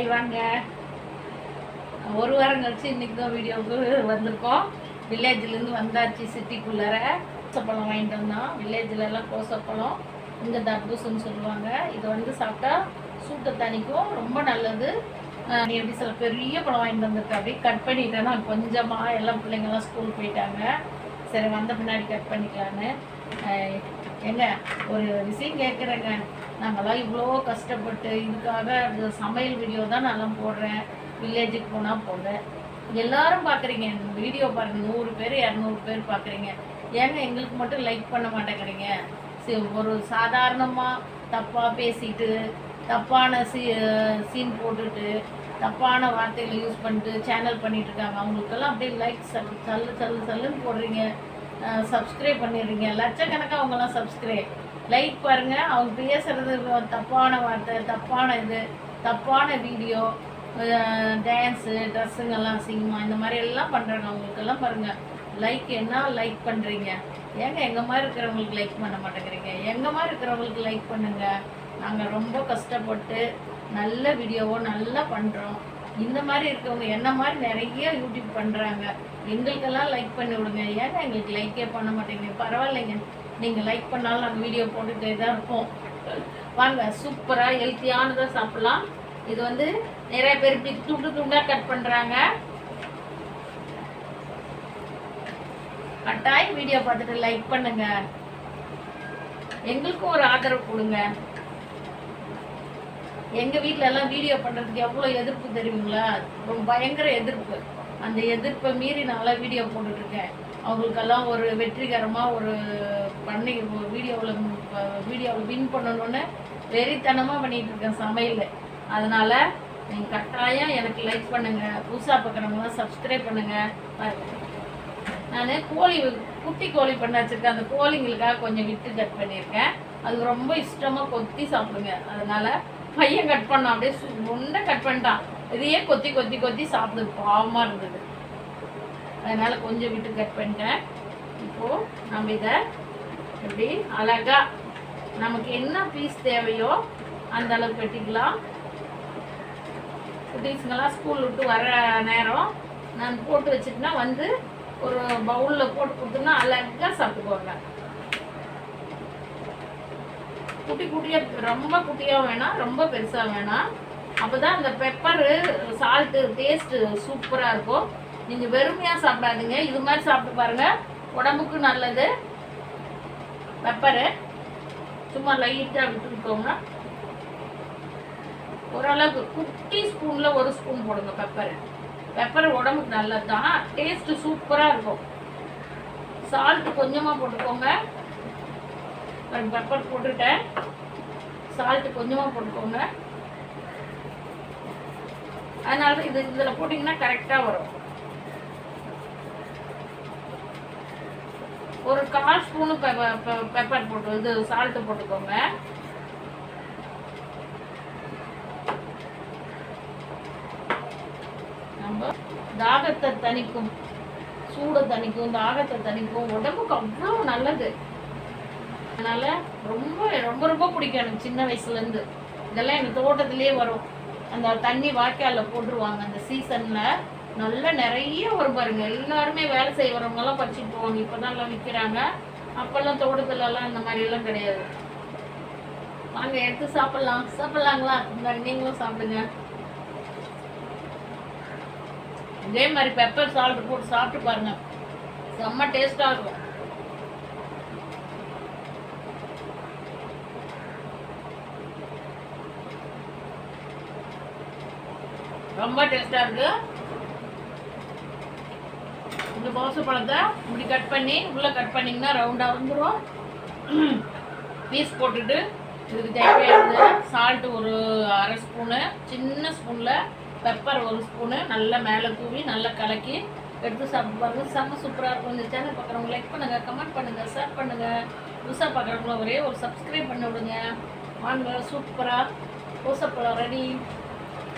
Hi வாங்க ஒரு வாரம் கழிச்சு இன்னைக்கு தான் வீடியோவுக்கு வந்திருக்கோம். வில்லேஜ்லேருந்து வந்தாச்சு சிட்டிக்குள்ளார. கோசப்பழம் வாங்கிட்டு வந்தோம். வில்லேஜ்லலாம் கோசப்பழம் இங்கே தர்பூசன்னு சொல்லுவாங்க. இதை வந்து சாப்பிட்டா சூட்டை தணிக்கும். ரொம்ப நல்லது. நீ எப்படி சில பெரிய பழம் வாங்கிட்டு வந்திருக்க? அப்படியே கட் பண்ணிட்டேன்னா கொஞ்சமாக எல்லாம் பிள்ளைங்கெல்லாம் ஸ்கூல் போயிட்டாங்க. சரி வந்த பின்னாடி கட் பண்ணிக்கலான்னு. எங்க? ஒரு விஷயம் கேட்குறேங்க நாங்கள்லாம் இவ்வளோ கஷ்டப்பட்டு இதுக்காக சமையல் வீடியோ தான் நல்லா போடுறேன். வில்லேஜுக்கு போனால் போடுறேன். எல்லாரும் பார்க்குறீங்க வீடியோ பாருங்கள் நூறு பேர் இரநூறு பேர் பார்க்குறீங்க ஏங்க எங்களுக்கு மட்டும் லைக் பண்ண மாட்டேங்கிறீங்க? சி- ஒரு சாதாரணமாக தப்பாக பேசிட்டு தப்பான சீ சீன் போட்டுட்டு தப்பான வார்த்தைகளை யூஸ் பண்ணிட்டு சேனல் பண்ணிட்டு இருக்காங்க. அவங்களுக்கெல்லாம் அப்படியே லைக் சல் சல்லு சல்லு சல்லுன்னு போடுறீங்க. சப்ஸ்கிரைப் பண்ணிடுறீங்க. லட்சக்கணக்காக அவங்கெல்லாம் சப்ஸ்கிரைப் லைக் பாருங்கள் அவங்க பேசுகிறது தப்பான வார்த்தை தப்பான இது தப்பான வீடியோ டான்ஸு ட்ரெஸ்ஸுங்கெல்லாம் சினிமா இந்த மாதிரி எல்லாம் பண்ணுறாங்க அவங்களுக்கெல்லாம் பாருங்கள் லைக் என்ன? லைக் பண்ணுறீங்க ஏங்க எங்கள் மாதிரி இருக்கிறவங்களுக்கு லைக் பண்ண மாட்டேங்கிறீங்க? எங்கள் மாதிரி இருக்கிறவங்களுக்கு லைக் பண்ணுங்கள் நாங்கள் ரொம்ப கஷ்டப்பட்டு நல்ல வீடியோவோ நல்லா பண்ணுறோம் இந்த மாதிரி இருக்கவங்க என்ன மாதிரி நிறைய யூடியூப் பண்ணுறாங்க எங்களுக்கெல்லாம் லைக் பண்ணி விடுங்க. ஏன்னா எங்களுக்கு லைக்கே பண்ண மாட்டேங்க? பரவாயில்லைங்க. நீங்கள் லைக் பண்ணாலும் நாங்கள் வீடியோ போட்டுகிட்டே தான் இருப்போம். வாங்க சூப்பராக ஹெல்த்தியானதாக சாப்பிட்லாம். இது வந்து நிறைய பேர் இப்படி துண்டு துண்டாக கட் பண்ணுறாங்க கட்டாயம் வீடியோ பார்த்துட்டு லைக் பண்ணுங்க. எங்களுக்கும் ஒரு ஆதரவு கொடுங்க. எங்க வீட்ல எல்லாம் வீடியோ பண்றதுக்கு எவ்வளவு எதிர்ப்பு தெரியுங்களா? ரொம்ப பயங்கர எதிர்ப்பு. அந்த எதிர்ப்பை மீறி நல்லா வீடியோ போட்டுட்டு இருக்கேன். அவங்களுக்கெல்லாம் ஒரு வெற்றிகரமா ஒரு பண்ணி வீடியோவில் வீடியோவில் வின் பண்ணணும்னு வெறித்தனமா பண்ணிட்டு இருக்கேன் சமையல். அதனால நீங்க கட்டாயம் எனக்கு லைக் பண்ணுங்க. புதுசா பார்க்குறவங்களாம் சப்ஸ்கிரைப் பண்ணுங்க. நான் கோழி குட்டி கோழி பண்ண வச்சிருக்கேன். அந்த கோழிங்களுக்காக கொஞ்சம் விட்டு கட் பண்ணியிருக்கேன். அது ரொம்ப இஷ்டமா கொத்தி சாப்பிடுங்க. அதனால பையன் கட் பண்ணான். அப்படியே முண்டை கட் பண்ணிட்டான். இதையே கொத்தி கொத்தி கொத்தி சாப்பிடுது பாவமா இருந்தது. அதனால கொஞ்சம் விட்டு கட் பண்ணிட்டேன். இப்போ நம்ம இதை இப்படி அழகா நமக்கு என்ன பீஸ் தேவையோ அந்த அளவுக்கு வெட்டிக்கலாம். குட்டீஸுங்கெல்லாம் ஸ்கூல் விட்டு வர நேரம் நான் போட்டு வச்சுட்டுனா வந்து ஒரு பவுலில் போட்டு கொடுத்தோம்னா அழகாக சாப்பிட்டுக்குவாங்க குட்டி குட்டியாக ரொம்ப குட்டியாக வேணாம் ரொம்ப பெருசாக வேணாம் அப்போ தான் அந்த பெப்பரு சால்ட்டு டேஸ்ட்டு சூப்பராக இருக்கும். நீங்கள் வெறுமையாக சாப்பிடாதீங்க. இது மாதிரி சாப்பிட்டு பாருங்கள் உடம்புக்கு நல்லது. பெப்பரு. சும்மா லைட்டாக விட்டுருக்கோங்க ஓரளவுக்கு குட்டி ஸ்பூனில் ஒரு ஸ்பூன் போடுங்க பெப்பரு. பெப்பர் உடம்புக்கு நல்லது தான் டேஸ்ட்டு சூப்பராக இருக்கும். சால்ட்டு கொஞ்சமாக போட்டுக்கோங்க. பெப்பர் போட்டுட்டேன் சால்ட்டு கொஞ்சமாக போட்டுக்கோங்க. அதனால இது இதில் போட்டிங்கன்னா கரெக்டாக வரும். ஒரு கால் ஸ்பூனு பெப்பர் போட்டு இது சால்ட்டு போட்டுக்கோங்க. நம்ம தாகத்தை தணிக்கும் சூடை தணிக்கும் தாகத்தை தணிக்கும் உடம்புக்கு அவ்வளோ நல்லது. அதனால ரொம்ப ரொம்ப ரொம்ப பிடிக்கும் எனக்கு சின்ன வயசுல இருந்து இதெல்லாம் எங்க தோட்டத்திலேயே வரும். அந்த தண்ணி வாய்க்கால போட்டுருவாங்க. அந்த சீசன்ல நல்லா நிறைய வரும் பாருங்க. எல்லாருமே வேலை செய்யறவங்க எல்லாம் பறிச்சுட்டு போவாங்க. இப்பதான் எல்லாம் விற்கிறாங்க அப்பெல்லாம் தோட்டத்துல எல்லாம் இந்த மாதிரி எல்லாம் கிடையாது. வாங்க எடுத்து சாப்பிடலாம். சாப்பிடலாங்களா? இந்த நீங்களும் சாப்பிடுங்க. இதே மாதிரி பெப்பர் சால்ட் போட்டு சாப்பிட்டு பாருங்க. செம்ம டேஸ்டா இருக்கும். ரொம்ப டேஸ்டா இருக்கு. இந்த கோசு பழத்தை இப்படி கட் பண்ணி உள்ள கட் பண்ணீங்கன்னா ரவுண்டா வந்துடும் பீஸ் போட்டுட்டு இதுக்கு தேவையானது சால்ட் ஒரு அரை ஸ்பூனு சின்ன ஸ்பூனில் பெப்பர் ஒரு ஸ்பூனு நல்லா மேலே தூவி நல்லா கலக்கி எடுத்து சாப்பிட்டு செம்ம சூப்பராக இருக்கும். இந்த சேனல் பார்க்குறவங்க லைக் பண்ணுங்கள் கமெண்ட் பண்ணுங்கள் ஷேர் பண்ணுங்கள் புதுசாக பார்க்குறவங்களும் ஒரே ஒரு சப்ஸ்கிரைப் பண்ணி விடுங்க. வாங்க சூப்பராக பூசப்பழம் ரெடி